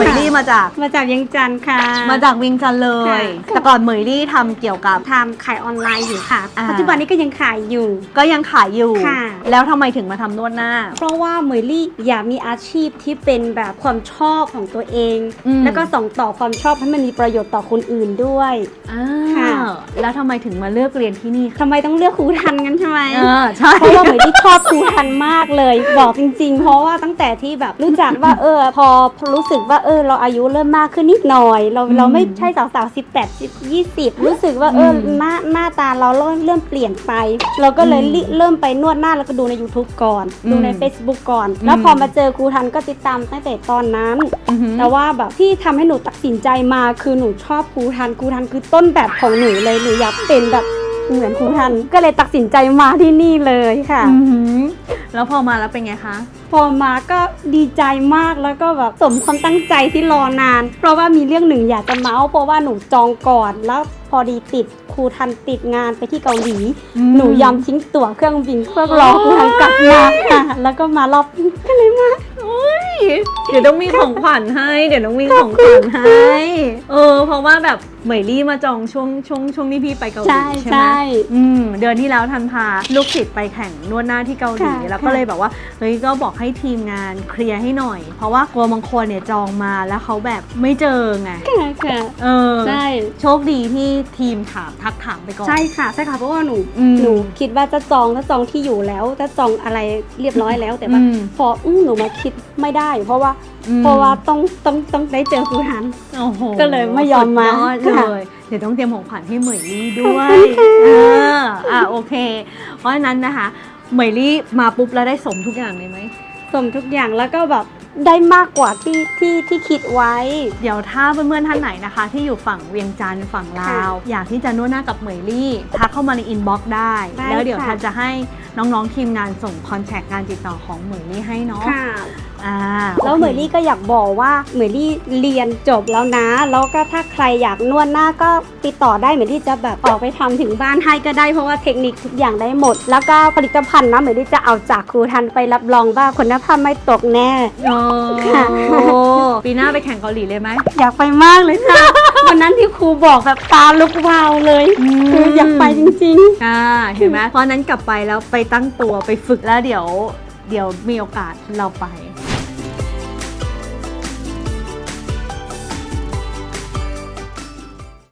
เหมยลี่มาจาก มาจากเวียังจันทร์ค่ะ มาจากเวียงจันทร์เลย ค่ะ แต่ก่อนเหมยลี่ทำเกี่ยวกับ ทำขายออนไลน์อยู่ค่ะ อ่า ปัจจุบันนี้ก็ยังขายอยู่ ก็ยังขายอยู่ ค่ะ แล้วทำไมถึงมาทำนวดหน้า เพราะว่าเหมยลี่อยากมีอาชีพที่เป็นแบบความชอบของตัวเอง อืม แล้วก็ส่งต่อความชอบให้มันมีประโยชน์ต่อคนอื่นด้วยอ่าค่ะ แล้วทำไมถึงมาเลือกเรียนที่นี่คะทำไมต้องเลือกครูทันกันใช่ไหมเออใช่ เพราะว่าเหมยลี่ชอบครูทันมากเลย บอกจริง ๆ เพราะว่าตั้งแต่ที่แบบรู้จักว่าเออ พอรู้สึกว่าเออ เราอายุเริ่มมากขึ้นนิดหน่อย เราอืมเราไม่ใช่สาวๆ18 10 20รู้สึกว่าเอออมหน้าหน้าตาเราเริ่มเริ่มเปลี่ยนไป เราก็เลยอืมริเริ่มไปนวดหน้าแล้วก็ดูใน YouTube ก่อน ดูในอืม Facebook ก่อน แล้วอืมพอมาเจอครูทันก็ติดตามตั้งแต่ตอนนั้นอือหือแต่ว่าแบบที่ทำให้หนูตัดสินใจมาคือหนูชอบครูทันครูทันคือต้นแบบของหนูเลยหนูอยากเป็นแบบเหมือนครูทัน ก็เลยตัดสินใจมาที่นี่เลยค่ะ อือหือแล้วพอมาแล้วเป็นไงคะ พอมาก็ดีใจมากแล้วก็แบบสมความตั้งใจที่รอนาน เพราะว่ามีเรื่องหนึ่งอยากจะเมาส์เพราะว่าหนูจองก่อนแล้วพอดีติดครูทันติดงานไปที่เกาหลี อืม หนูยอมทิ้งตั๋วเครื่องบินเพื่อรอครูทันกลับมาค่ะแล้วก็มารอบก็เลยมา อุ๊ย เดี๋ยวต้องมีของขวัญให้ เดี๋ยวต้องมีของขวัญให้ เออ เพราะว่าแบบเหมยลี่มาจองช่วงช่วงช่วงที่พี่ไปเกาหลีใช่ใช่ไหมใช่อืมเดือนที่แล้วทันพาลูกศิษย์ไปแข่งนวดหน้าที่เกาหลีค่ะแล้วก็เลยแบบว่าเฮ้ยก็บอกให้ทีมงานเคลียร์ให้หน่อย เพราะว่ากลัวบางคนเนี่ยจองมาแล้วเขาแบบไม่เจอไงค่ะค่ะเออใช่ โชคดีที่ทีมถามทักถามไปก่อน ใช่ค่ะใช่ค่ะเพราะว่าหนูอืมหนูคิดว่าจะจองจะจองที่อยู่แล้วจะจองอะไรเรียบร้อยแล้วแต่ว่าอืม พออื้อหนูมาคิดไม่ได้ เพราะว่าอืมเพราะว่าต้องต้องต้องได้เจอครูทัน โอ้โหก็เลยไม่ยอมมาสุดยอดค่ะเลยเดี๋ยวต้องเตรียมของขวัญให้เหมยลี่ด้วยเอออะโอเค เพราะฉะนั้นนะคะ เหมยลี่มาปุ๊บแล้วได้สมทุกอย่างเลยไหมสมทุกอย่างแล้วก็แบบได้มากกว่าที่ที่ที่คิดไว้ เดี๋ยวถ้าเพื่อนๆท่านไหนนะคะ ที่อยู่ฝั่งเวียงจันทร์ฝั่งลาว อยากที่จะนวดหน้ากับเหมยลี่ทักเข้ามาในอินบ็อกซ์ได้ได้แล้วเดี๋ยวค่ะทันจะให้น้องๆทีมงานส่งคอนแทคการติดต่อของเหมยลี่ให้เนาะค่ะอ่า แล้วเหมยลี่ก็อยากบอกว่าเหมยลี่เรียนจบแล้วนะ แล้วก็ถ้าใครอยากนวดหน้าก็ติดต่อได้เหมยลี่จะแบบออกไปทำถึงบ้านให้ก็ได้เพราะว่าเทคนิคทุกอย่างได้หมด แล้วก็ผลิตภัณฑ์นะเหมยลี่จะเอาจากครูทันไปรับรองว่าคุณภาพไม่ตกแน่โอ้ค่ะปีหน้าไปแข่งเกาหลีเลยไหมอยากไปมากเลยค่ะวันนั้นที่ครูบอกแบบตาลุกวาวเลยอืมคืออยากไปจริงอ่าเห็นไหมเพราะฉะนั้นกลับไปแล้วไปตั้งตัวไปฝึกแล้วเดี๋ยว เดี๋ยวมีโอกาสเราไป